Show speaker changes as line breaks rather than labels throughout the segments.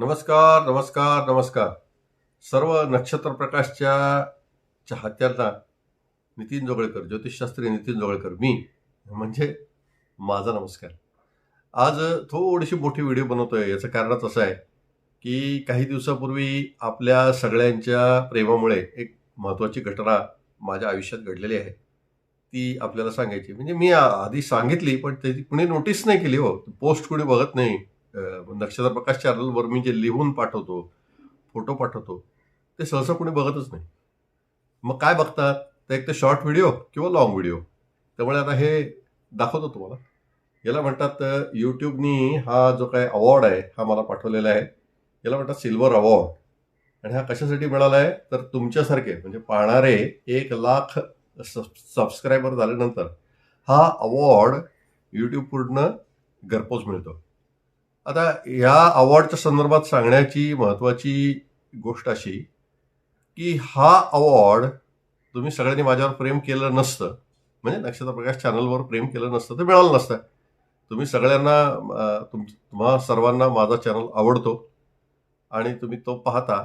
नमस्कार नमस्कार नमस्कार. सर्व नक्षत्र प्रकाशच्या चाहत्यांना नितीन जोगळेकर ज्योतिषशास्त्री नितीन जोगळेकर मी म्हणजे माझा नमस्कार. आज थोडीशी मोठी व्हिडिओ बनवतो आहे याचं कारणच असं आहे की काही दिवसापूर्वी आपल्या सगळ्यांच्या प्रेमामुळे एक महत्त्वाची घटना माझ्या आयुष्यात घडलेली आहे. ती आपल्याला सांगायची. म्हणजे मी आ- आधी सांगितली पण त्याची कुणी नोटीस नाही केली हो. पोस्ट कुणी बघत नाही. नक्षत्र प्रकाश चॅनलवर मी जे लिहून पाठवतो फोटो पाठवतो ते सहसा कोणी बघतच नाही. मग काय बघतात? तर एक तर शॉर्ट व्हिडिओ किंवा लॉंग व्हिडिओ त्यामुळे आता हे दाखवतो तुम्हाला. याला म्हणतात यूट्यूबनी हा जो काय अवॉर्ड आहे हा मला पाठवलेला आहे. याला म्हणतात सिल्वर अवॉर्ड आणि हा कशासाठी मिळाला आहे? तर तुमच्यासारखे म्हणजे पाहणारे एक लाख सबस्क्रायबर झाल्यानंतर हा अवॉर्ड यूट्यूब पूर्ण घरपोच मिळतो. आता या अवॉर्डच्या संदर्भात सांगण्याची महत्त्वाची गोष्ट अशी की हा अवॉर्ड तुम्ही सगळ्यांनी माझ्यावर प्रेम केलं नसतं म्हणजे नक्षत्र प्रकाश चॅनलवर प्रेम केलं नसतं तर मिळालं नसतं. तुम्ही सगळ्यांना तुम तुम्हा सर्वांना माझा चॅनल आवडतो आणि तुम्ही तो पाहता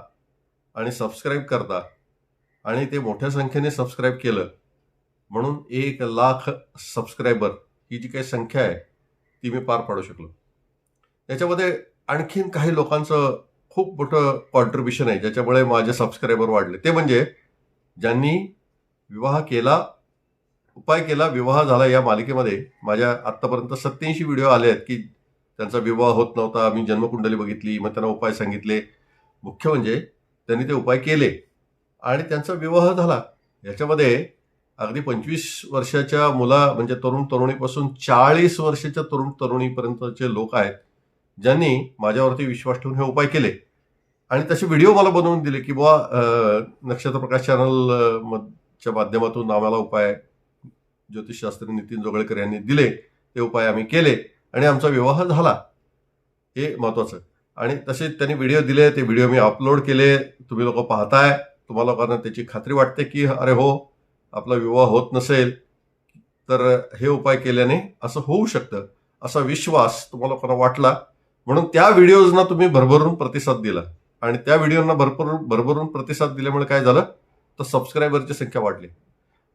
आणि सबस्क्राईब करता आणि ते मोठ्या संख्येने सबस्क्राईब केलं म्हणून एक लाख सबस्क्रायबर ही जी काही संख्या आहे ती मी पार पाडू शकलो. याच्यामध्ये आणखीन काही लोकांचं खूप मोठं कॉन्ट्रीब्युशन आहे ज्याच्यामुळे माझे सबस्क्रायबर वाढले. ते म्हणजे ज्यांनी विवाह केला उपाय केला विवाह झाला या मालिकेमध्ये माझ्या आत्तापर्यंत सत्याऐंशी व्हिडिओ आले आहेत की त्यांचा विवाह होत नव्हता मी जन्मकुंडली बघितली मग त्यांना उपाय सांगितले. मुख्य म्हणजे त्यांनी ते उपाय केले आणि त्यांचा विवाह झाला. याच्यामध्ये अगदी पंचवीस वर्षाच्या मुला म्हणजे तरुण तरुणीपासून चाळीस वर्षाच्या तरुण तरुणीपर्यंतचे लोक आहेत. ज्यांनी माझ्यावरती विश्वास ठेवून हे उपाय केले. आणि तसे व्हिडिओ मला बनवून दिले की बुवा नक्षत्र प्रकाश चॅनल च्या माध्यमातून आम्हाला उपाय ज्योतिषशास्त्री नितीन जोगळेकर यांनी दिले ते उपाय आम्ही केले आणि आमचा विवाह झाला. हे महत्वाचं. आणि तसे त्यांनी व्हिडिओ दिले ते व्हिडिओ मी अपलोड केले. तुम्ही लोक पाहताय. तुम्हाला लोकांना त्याची खात्री वाटते की अरे हो आपला विवाह होत नसेल तर हे उपाय केल्याने असं होऊ शकतं. असा विश्वास तुम्हाला लोकांना वाटला म्हणून त्या व्हिडिओजना तुम्ही भरभरून प्रतिसाद दिला. आणि त्या व्हिडिओना भरभरून भरभरून प्रतिसाद दिल्यामुळे काय झालं? तर सबस्क्रायबरची संख्या वाढली.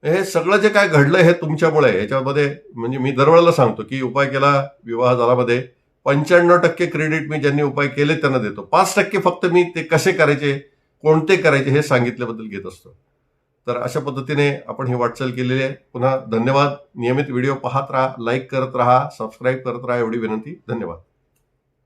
हे सगळं जे काय घडलं हे तुमच्यामुळे. ह्याच्यामध्ये याच्यामध्ये म्हणजे मी दरवेळेला सांगतो की उपाय केला विवाह झालामध्ये पंच्याण्णव टक्के क्रेडिट मी ज्यांनी उपाय केले त्यांना देतो. पाच टक्के फक्त मी ते कसे करायचे कोणते करायचे हे सांगितल्याबद्दल घेत असतो. तर अशा पद्धतीने आपण ही वाटचाल केलेली आहे. पुन्हा धन्यवाद. नियमित व्हिडिओ पाहत राहा लाईक करत राहा सबस्क्राईब करत राहा एवढी विनंती. धन्यवाद.